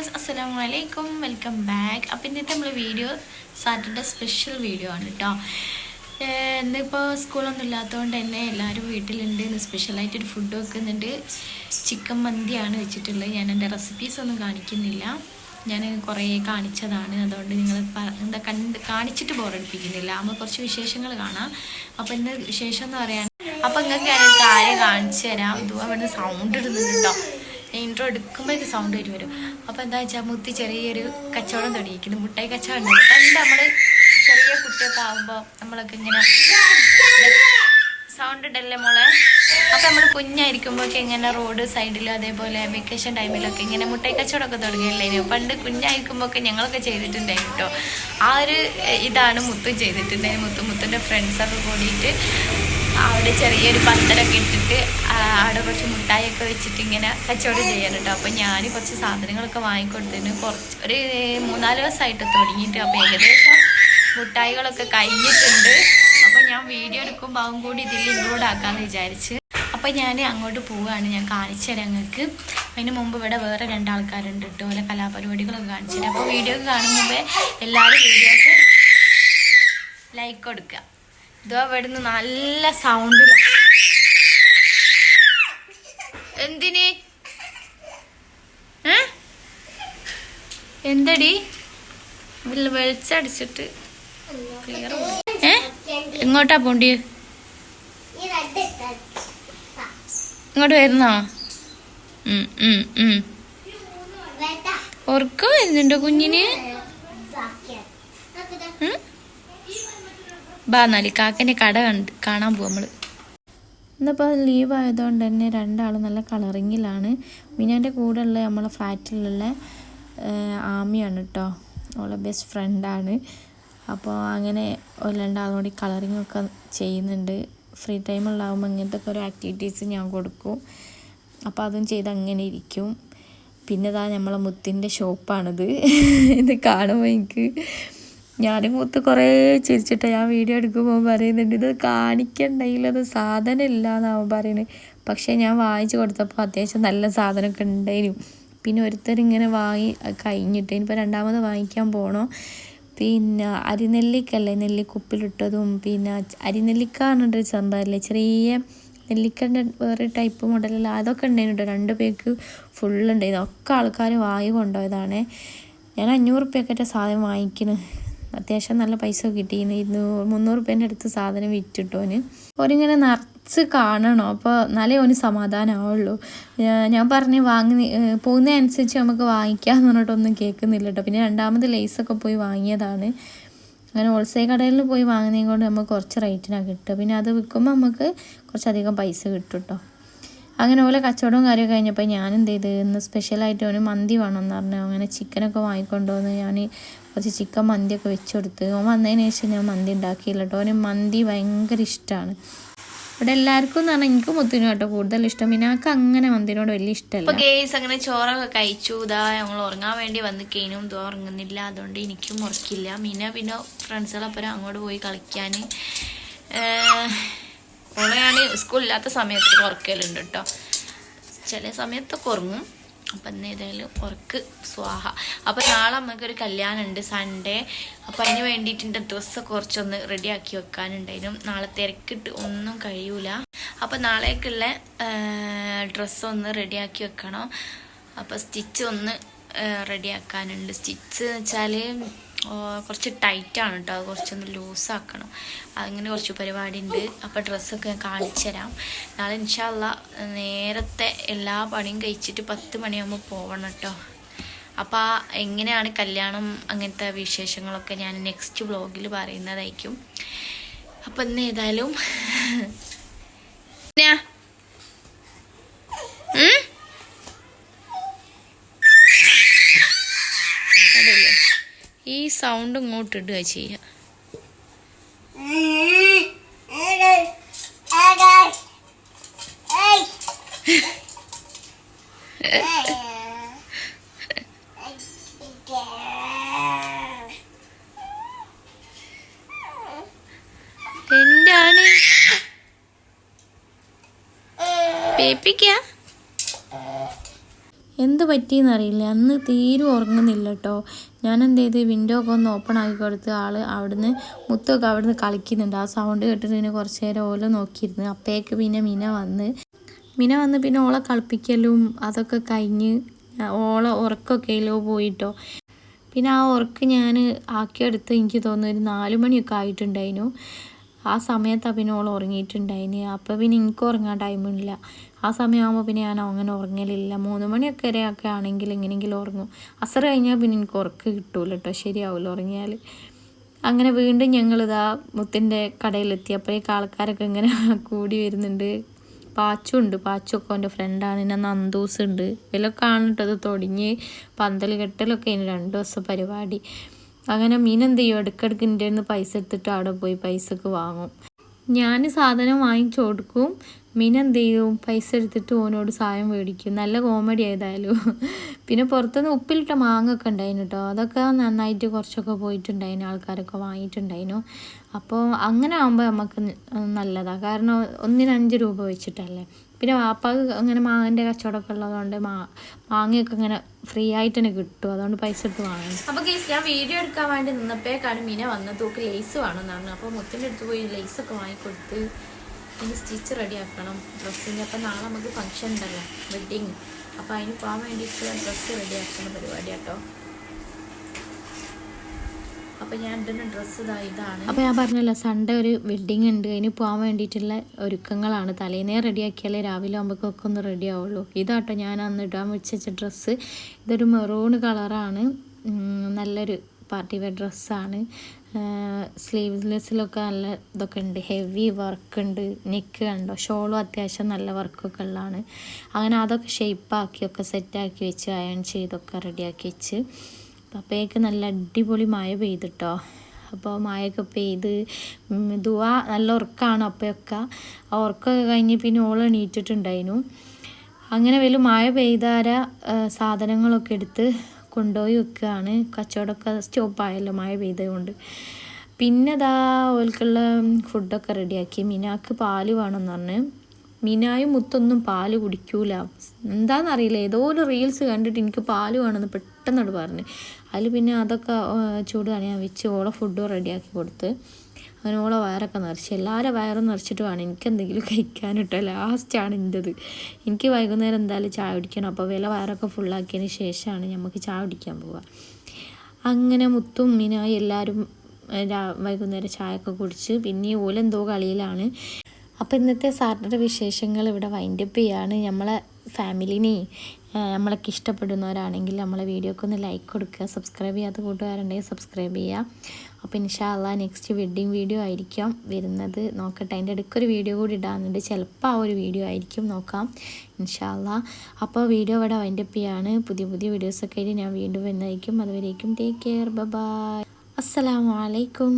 Dears അസ്സലാമു അലൈക്കും welcome back അപ്പം ഇന്നത്തെ നമ്മൾ വീഡിയോ സാറ്റർഡേ സ്പെഷ്യൽ വീഡിയോ ആണ് കേട്ടോ ഇന്നിപ്പോൾ സ്കൂളൊന്നും ഇല്ലാത്തതുകൊണ്ട് തന്നെ എല്ലാവരും വീട്ടിലുണ്ട്. ഇന്ന് സ്പെഷ്യലായിട്ടൊരു ഫുഡ് വെക്കുന്നുണ്ട്. ചിക്കൻ മന്തിയാണ് വെച്ചിട്ടുള്ളത്. ഞാൻ എന്റെ റെസിപ്പീസ് ഒന്നും കാണിക്കുന്നില്ല. ഞാൻ കുറേ കാണിച്ചതാണ്. അതുകൊണ്ട് നിങ്ങൾ എന്താ കണ്ട് കാണിച്ചിട്ട് ബോറടിപ്പിക്കുന്നില്ല നമ്മൾ കുറച്ച് വിശേഷങ്ങൾ കാണാം. അപ്പോൾ ഇന്ന് വിശേഷം എന്ന് പറയാൻ അപ്പം നിങ്ങൾക്ക് ഞാൻ കാര്യം കാണിച്ചു തരാം. ഇതുപോലെ സൗണ്ട് ഇടുന്നുണ്ട് കേട്ടോ ഇൻട്രോ എടുക്കുമ്പോൾ ഇത് സൗണ്ട് വരും വരും. അപ്പോൾ എന്താ വെച്ചാൽ മുത്തി ചെറിയൊരു കച്ചവടം തുടങ്ങിയിരിക്കുന്നു. മുട്ടായി കച്ചവടം ഉണ്ട്. പണ്ട് നമ്മൾ ചെറിയ കുട്ടിയൊക്കെ ആകുമ്പോൾ നമ്മളൊക്കെ ഇങ്ങനെ സൗണ്ട് ഇടല്ലേ മോളെ? അപ്പം നമ്മൾ കുഞ്ഞായിരിക്കുമ്പോഴൊക്കെ ഇങ്ങനെ റോഡ് സൈഡിലും അതേപോലെ വെക്കേഷൻ ടൈമിലൊക്കെ ഇങ്ങനെ മുട്ടായി കച്ചവടമൊക്കെ തുടങ്ങിയില്ലേ പണ്ട് കുഞ്ഞായിരിക്കുമ്പോഴൊക്കെ ഞങ്ങളൊക്കെ ചെയ്തിട്ടുണ്ടായിരുന്നു കേട്ടോ ആ ഒരു ഇതാണ് മുത്തും ചെയ്തിട്ടുണ്ടായിരുന്നു മുത്തും മുത്തിന്റെ ഫ്രണ്ട്സൊക്കെ കൂടിയിട്ട് അവിടെ ചെറിയൊരു പന്തലൊക്കെ ഇട്ടിട്ട് അവിടെ കുറച്ച് മുട്ടായൊക്കെ വെച്ചിട്ട് ഇങ്ങനെ കച്ചവടം ചെയ്യാനുണ്ട് അപ്പോൾ ഞാൻ കുറച്ച് സാധനങ്ങളൊക്കെ വാങ്ങിക്കൊടുത്തിന് കുറച്ച് ഒരു മൂന്നാൽ ദിവസമായിട്ട് തുടങ്ങിയിട്ട്. അപ്പോൾ ഏകദേശം മുട്ടായികളൊക്കെ കഴിഞ്ഞിട്ടുണ്ട്. അപ്പോൾ ഞാൻ വീഡിയോ എടുക്കുമ്പോൾ അവൻ കൂടി ഇതിൽ ഇൻക്ലൂഡ് ആക്കാമെന്ന് വിചാരിച്ച്. അപ്പോൾ ഞാൻ അങ്ങോട്ട് പോവുകയാണ് ഞാൻ കാണിച്ചു തരാം ഞങ്ങൾക്ക് അതിന് മുമ്പ് ഇവിടെ വേറെ രണ്ടാൾക്കാരുണ്ട് കേട്ടോ ഓരോ കലാപരിപാടികളൊക്കെ കാണിച്ചു അപ്പോൾ വീഡിയോ കാണുമ്പോൾ എല്ലാവരും വീഡിയോക്ക് ലൈക്ക് കൊടുക്കുക ഇതോ ഇവിടുന്ന് നല്ല സൗണ്ടിലാണ് എന്തിന്? എന്തടി? വെളിച്ചടിച്ചിട്ട്. ക്ലിയർ എങ്ങോട്ടാ പോണ്ടി? ഇങ്ങോട്ട് വരുന്നോ. ഉറക്കം വരുന്നുണ്ടോ കുഞ്ഞിന്? ഉം? ബാ എന്നാൽ കാക്കന്റെ കട കണ്ട് കാണാൻ പോവാം നമ്മൾ ഇന്നിപ്പോൾ ലീവ് ആയതുകൊണ്ട് തന്നെ രണ്ടാളും നല്ല കളറിങ്ങിലാണ്. കൂടെ ഉള്ള നമ്മളെ ഫ്ലാറ്റിലുള്ള ആമിയാണ് കേട്ടോ അവളെ ബെസ്റ്റ് ഫ്രണ്ടാണ് അപ്പോൾ അങ്ങനെ രണ്ടാളും കൂടി കളറിങ് ഒക്കെ ചെയ്യുന്നുണ്ട്. ഫ്രീ ടൈം ഉള്ളാകുമ്പോൾ ഇങ്ങനത്തെ ഒക്കെ ഒരു ആക്ടിവിറ്റീസ് ഞാൻ കൊടുക്കും. അപ്പോൾ അതും ചെയ്ത് അങ്ങനെ ഇരിക്കും. പിന്നെ ഇതാ നമ്മളെ മുത്തിന്റെ ഷോപ്പാണിത് ഇത് കാണുമ്പോൾ എനിക്ക് ഞാനും മുത്ത് കുറേ ചിരിച്ചിട്ട് ഞാൻ വീഡിയോ എടുക്കുമ്പോൾ പറയുന്നുണ്ട് ഇത് കാണിക്കണ്ടെങ്കിൽ അത് സാധനം ഇല്ല എന്നാവും പറയുന്നത് പക്ഷേ ഞാൻ വാങ്ങിച്ചു കൊടുത്തപ്പോൾ അത്യാവശ്യം നല്ല സാധനമൊക്കെ ഉണ്ടായിരുന്നു. പിന്നെ ഒരുത്തരിങ്ങനെ വാങ്ങി കഴിഞ്ഞിട്ട് ഇനിയിപ്പോൾ രണ്ടാമത് വാങ്ങിക്കാൻ പോകണോ പിന്നെ അരിനെല്ലിക്കല്ലേ നെല്ലിക്കുപ്പിലിട്ടതും. പിന്നെ അരിനെല്ലിക്ക പറഞ്ഞിട്ടൊരു സംഭവമല്ലേ ചെറിയ നെല്ലിക്കന്റെ വേറെ ടൈപ്പ് മോഡലല്ല അതൊക്കെ ഉണ്ടായിരുന്നു രണ്ട് പേർക്ക് ഫുള്ളുണ്ടായിരുന്നു ഒക്കെ ആൾക്കാർ വാങ്ങി കൊണ്ടുപോയതാണ്. ഞാൻ അഞ്ഞൂറ് റുപ്യൊക്കെ സാധനം വാങ്ങിക്കണ്. അത്യാവശ്യം നല്ല പൈസ കിട്ടി. ഇരുന്നൂറ് മുന്നൂറ് റുപ്യേന്റെ അടുത്ത് സാധനം വിറ്റിട്ടോന്. ഓരിങ്ങനെ നിറച്ച് കാണണം. അപ്പോൾ എന്നാലേ ഓന് സമാധാനമാവുള്ളൂ ഞാൻ പറഞ്ഞ് വാങ്ങി പോകുന്നതനുസരിച്ച് നമുക്ക് വാങ്ങിക്കാമെന്ന് പറഞ്ഞിട്ടൊന്നും കേൾക്കുന്നില്ല കേട്ടോ പിന്നെ രണ്ടാമത് ലേസൊക്കെ പോയി വാങ്ങിയതാണ്. അങ്ങനെ ഹോൾസെയിൽ കടയിൽ പോയി വാങ്ങുന്നതും കൊണ്ട് നമുക്ക് കുറച്ച് റേറ്റിനാണ് കിട്ടുക. പിന്നെ അത് വിൽക്കുമ്പോൾ നമുക്ക് കുറച്ചധികം പൈസ കിട്ടും കേട്ടോ അങ്ങനെ ഓല കച്ചവടവും കാര്യമൊക്കെ കഴിഞ്ഞപ്പോൾ ഞാൻ എന്ത് ചെയ്ത്? ഇന്ന് സ്പെഷ്യലായിട്ട് അവന് മന്തി വേണമെന്ന് പറഞ്ഞു. അങ്ങനെ ചിക്കനൊക്കെ വാങ്ങിക്കൊണ്ടുവന്ന് ഞാൻ കുറച്ച് ചിക്കൻ മന്തിയൊക്കെ വെച്ച് കൊടുത്ത് ഓൻ വന്നതിന് ശേഷം ഞാൻ മന്തി ഉണ്ടാക്കിയില്ല കേട്ടോ. അവന് മന്തി ഭയങ്കര ഇഷ്ടമാണ്. ഇവിടെ എല്ലാവർക്കും എന്ന് പറഞ്ഞാൽ എനിക്കും മുത്തിനും കേട്ടോ കൂടുതൽ ഇഷ്ടം. പിന്നെ ആക്ക് അങ്ങനെ മന്തിനോട് വലിയ ഇഷ്ടമല്ല. ഗേസ് അങ്ങനെ ചോറൊക്കെ കഴിച്ചു. ഇതാ ഞങ്ങൾ ഉറങ്ങാൻ വേണ്ടി വന്ന് കഴിഞ്ഞും ഇതോ ഉറങ്ങുന്നില്ല. അതുകൊണ്ട് എനിക്കും ഉറക്കില്ല. പിന്നെ പിന്നെ ഫ്രണ്ട്സുകളൊപ്പം അങ്ങോട്ട് പോയി കളിക്കാൻ. ഓളെ ഞാൻ സ്കൂളില്ലാത്ത സമയത്ത് ഉറക്കലുണ്ട് കേട്ടോ ചില സമയത്തൊക്കെ ഉറങ്ങും. അപ്പം ഇന്ന് ഏതായാലും ഉറക്ക് സ്വാഹ. അപ്പം നാളെ നമുക്കൊരു കല്യാണം ഉണ്ട് സൺഡേ അപ്പം അതിന് വേണ്ടിയിട്ടുണ്ട് ഡ്രസ്സൊക്കെ കുറച്ചൊന്ന് റെഡിയാക്കി വെക്കാനുണ്ടായിരുന്നു. നാളെ തിരക്കിട്ട് ഒന്നും കഴിയൂല. അപ്പം നാളേക്കുള്ള ഡ്രസ്സൊന്ന് റെഡിയാക്കി വെക്കണം. അപ്പം സ്റ്റിച്ച് ഒന്ന് റെഡിയാക്കാനുണ്ട് സ്റ്റിച്ച് എന്ന് വെച്ചാൽ കുറച്ച് ടൈറ്റാണ് കേട്ടോ കുറച്ചൊന്ന് ലൂസാക്കണം അങ്ങനെ കുറച്ച് പരിപാടി ഉണ്ട് അപ്പോൾ ഡ്രസ്സൊക്കെ ഞാൻ കാണിച്ചു തരാം. നാളെ ഇൻഷാല്ല നേരത്തെ എല്ലാ പണിയും കഴിച്ചിട്ട് പത്ത് മണിയാകുമ്പോൾ പോകണം കേട്ടോ അപ്പോൾ എങ്ങനെയാണ് കല്യാണം അങ്ങനത്തെ വിശേഷങ്ങളൊക്കെ ഞാൻ നെക്സ്റ്റ് വ്ളോഗിൽ പറയുന്നതായിരിക്കും. അപ്പം ഇന്ന് ഏതായാലും പിന്നെ സൗണ്ട് ഇങ്ങോട്ട് ഇടുക ചെയ്യുക. എന്താണ്? പേപ്പിക്ക? എന്ത് പറ്റിയെന്നറിയില്ല. അന്ന് തീരെ ഉറങ്ങുന്നില്ല കേട്ടോ ഞാൻ എന്ത് ചെയ്ത് വിൻഡോ ഒക്കെ ഒന്ന് ഓപ്പൺ ആക്കി കൊടുത്ത് ആൾ അവിടുന്ന് മുത്തൊക്കെ അവിടുന്ന് കളിക്കുന്നുണ്ട്. ആ സൗണ്ട് കേട്ടിട്ട് പിന്നെ കുറച്ച് നേരം ഓല നോക്കിയിരുന്നു. അപ്പേക്ക് പിന്നെ മിന വന്ന്. മിന വന്ന് പിന്നെ ഓളെ കളിപ്പിക്കലും അതൊക്കെ കഴിഞ്ഞ് ഓളെ ഉറക്കമൊക്കെയല്ലോ പോയിട്ടോ. പിന്നെ ആ ഉറക്ക് ഞാൻ ആക്കിയെടുത്ത് എനിക്ക് തോന്നുന്നു ഒരു നാല് മണിയൊക്കെ ആയിട്ടുണ്ടായിരുന്നു ആ സമയത്താണ് പിന്നെ ഓൾ ഉറങ്ങിയിട്ടുണ്ടായിന്. അപ്പോൾ പിന്നെ എനിക്ക് ഉറങ്ങാൻ ടൈമില്ല ആ സമയമാകുമ്പോൾ പിന്നെ ഞാൻ അങ്ങനെ ഉറങ്ങലില്ല. മൂന്ന് മണിയൊക്കെ വരെ ഒക്കെ ആണെങ്കിൽ എങ്ങനെയെങ്കിലും ഉറങ്ങും. അസർ കഴിഞ്ഞാൽ പിന്നെ എനിക്ക് ഉറക്ക് കിട്ടൂല കേട്ടോ ശരിയാവില്ല ഉറങ്ങിയാൽ അങ്ങനെ വീണ്ടും ഞങ്ങളിതാ മുത്തിന്റെ കടയിലെത്തിയപ്പോഴേക്ക് ആൾക്കാരൊക്കെ ഇങ്ങനെ കൂടി വരുന്നുണ്ട്. പാച്ചു ഉണ്ട്. പാച്ചൊക്കെ എന്റെ ഫ്രണ്ടാണ് പിന്നെ നന്ദൂസ് ഉണ്ട് ഇവരൊക്കെ കാണിട്ടത് തുടങ്ങി. പന്തൽ കെട്ടലൊക്കെ ഇനി രണ്ട് ദിവസം പരിപാടി. അങ്ങനെ മീൻ എന്ത് ചെയ്യും? ഇടയ്ക്കിടയ്ക്ക് എന്റെ പൈസ എടുത്തിട്ട് അവിടെ പോയി പൈസക്ക് വാങ്ങും. ഞാൻ സാധനം വാങ്ങിച്ചു കൊടുക്കും. മീൻ എന്ത് ചെയ്യും പൈസ എടുത്തിട്ട് ഓനോട് സായം മേടിക്കും. നല്ല കോമഡി ആയതായാലും. പിന്നെ പുറത്തുനിന്ന് ഉപ്പിലിട്ട മാങ്ങൊക്കെ ഉണ്ടായിരുന്നു കേട്ടോ അതൊക്കെ നന്നായിട്ട് കുറച്ചൊക്കെ പോയിട്ടുണ്ടായിരുന്നു. ആൾക്കാരൊക്കെ വാങ്ങിയിട്ടുണ്ടായിരുന്നു. അപ്പോൾ അങ്ങനെ ആകുമ്പോൾ നമുക്ക് നല്ലതാണ് കാരണം ഒന്നിന് അഞ്ച് രൂപ വെച്ചിട്ടല്ലേ. പിന്നെ വാപ്പാക്ക് അങ്ങനെ മാങ്ങന്റെ കച്ചവടമൊക്കെ ഉള്ളതുകൊണ്ട് മാ മാങ്ങയൊക്കെ ഇങ്ങനെ ഫ്രീ ആയിട്ട് തന്നെ കിട്ടും. അതുകൊണ്ട് പൈസ എടുത്ത് വാങ്ങണം. അപ്പോൾ കേസ് ഞാൻ വീഡിയോ എടുക്കാൻ വേണ്ടി നിന്നപ്പോഴേക്കാണ് മീന വന്നത്. തൂക്ക് ലേസ് വേണമെന്നാണ്. അപ്പോൾ മുത്തിന്റെ അടുത്ത് പോയി ലേസൊക്കെ വാങ്ങിക്കൊടുത്ത് ഇനി സ്റ്റിച്ച് റെഡിയാക്കണം ഡ്രസ്സിന് അപ്പം നാളെ നമുക്ക് ഫംഗ്ഷൻ ഉണ്ടല്ലോ. വെഡ്ഡിങ് അപ്പോൾ അതിന് പോകാൻ വേണ്ടിയിട്ടുള്ള ഡ്രസ്സ് റെഡിയാക്കുന്ന പരിപാടി കേട്ടോ അപ്പോൾ ഞാൻ ഇടുന്ന ഡ്രസ്സ് ഇതാ ഇതാണ്. അപ്പോൾ ഞാൻ പറഞ്ഞല്ലോ സൺഡേ ഒരു വെഡ്ഡിങ് ഉണ്ട്. അതിന് പോകാൻ വേണ്ടിയിട്ടുള്ള ഒരുക്കങ്ങളാണ്. തലേന്നേ റെഡിയാക്കിയാലേ രാവിലെ ആകുമ്പോഴേക്കൊക്കെ ഒന്ന് റെഡി ആവുള്ളൂ. ഇതാട്ടോ ഞാൻ അന്ന് ഇടാൻ വെച്ച ഡ്രസ്സ് ഇതൊരു മെറൂൺ കളറാണ് നല്ലൊരു പാർട്ടി വെയർ ഡ്രസ്സാണ്. സ്ലീവ്ലെസ്സിലൊക്കെ നല്ല ഇതൊക്കെ ഉണ്ട് ഹെവി വർക്ക് ഉണ്ട് നെക്ക് കണ്ടോ? ഷോളും അത്യാവശ്യം നല്ല വർക്കൊക്കെ ഉള്ളതാണ്. അങ്ങനെ അതൊക്കെ ഷേപ്പാക്കിയൊക്കെ സെറ്റാക്കി വെച്ച് അയൺ ചെയ്തൊക്കെ റെഡിയാക്കി വെച്ച്. അപ്പോഴേക്ക് നല്ല അടിപൊളി മഴ പെയ്തിട്ടോ? അപ്പോൾ മഴയൊക്കെ പെയ്ത് ദുവ നല്ല ഉറക്കമാണ് അപ്പോഴൊക്കെ ആ ഉറക്കമൊക്കെ കഴിഞ്ഞ് പിന്നെ ഓൾ എണീറ്റിട്ടുണ്ടായിരുന്നു അങ്ങനെ വലിയ മഴ പെയ്താര സാധനങ്ങളൊക്കെ എടുത്ത് കൊണ്ടുപോയി വെക്കുകയാണ്. കച്ചവടമൊക്കെ സ്റ്റോപ്പായല്ലോ മഴ പെയ്തതുകൊണ്ട്. പിന്നെ അതാ ഓൽക്കുള്ള ഫുഡൊക്കെ റെഡിയാക്കി. മിനാക്ക് പാൽ വേണമെന്ന് പറഞ്ഞ്. മിനായും മുത്തൊന്നും പാൽ കുടിക്കൂല. എന്താണെന്നറിയില്ല ഏതോ ഒരു റീൽസ് കണ്ടിട്ട് എനിക്ക് പാൽ വേണമെന്ന് പെട്ടെന്നോട് പറഞ്ഞു അതിൽ പിന്നെ അതൊക്കെ ചൂട് ഞാൻ വെച്ച് ഓളെ ഫുഡ് റെഡിയാക്കി കൊടുത്ത് അങ്ങനെ ഓളെ വയറൊക്കെ നിറച്ച്. എല്ലാവരും വയറും നിറച്ചിട്ട് വേണം എനിക്ക് എന്തെങ്കിലും കഴിക്കാനിട്ടോ ലാസ്റ്റാണ് എന്റെത് എനിക്ക് വൈകുന്നേരം എന്തായാലും ചായ കുടിക്കണം. അപ്പോൾ വില വയറൊക്കെ ഫുള്ളാക്കിയതിന് ശേഷമാണ് നമുക്ക് ചായ കുടിക്കാൻ പോവുക. അങ്ങനെ മുത്തും മീനായി എല്ലാവരും വൈകുന്നേരം ചായയൊക്കെ കുടിച്ച് പിന്നെ ഓലെന്തോ കളിയിലാണ്. അപ്പോൾ ഇന്നത്തെ സാറിന്റെ വിശേഷങ്ങൾ ഇവിടെ വൈൻഡപ്പ് ചെയ്യാണ്. നമ്മളെ ഫാമിലിനെ നമ്മളൊക്കെ ഇഷ്ടപ്പെടുന്നവരാണെങ്കിൽ നമ്മളെ വീഡിയോക്ക് ഒന്ന് ലൈക്ക് കൊടുക്കുക സബ്സ്ക്രൈബ് ചെയ്യാത്ത കൂട്ടുകാരുണ്ടെങ്കിൽ സബ്സ്ക്രൈബ് ചെയ്യുക അപ്പോൾ ഇൻഷാല്ല നെക്സ്റ്റ് വെഡ്ഡിങ് വീഡിയോ ആയിരിക്കും വരുന്നത്. നോക്കട്ടെ അതിന്റെ ഇടയ്ക്കൊരു വീഡിയോ കൂടി ഇടാനുണ്ട്. ചിലപ്പോൾ ആ ഒരു വീഡിയോ ആയിരിക്കും നോക്കാം. ഇൻഷാല്ല അപ്പോൾ വീഡിയോ ഇവിടെ വൈൻഡപ്പ് ചെയ്യാണ്. പുതിയ പുതിയ വീഡിയോസൊക്കെ ആയിട്ട് ഞാൻ വീണ്ടും വരുന്നതായിരിക്കും. അതുവരേക്കും ടേക്ക് കെയർ ബൈ അസ്സലാമലൈക്കും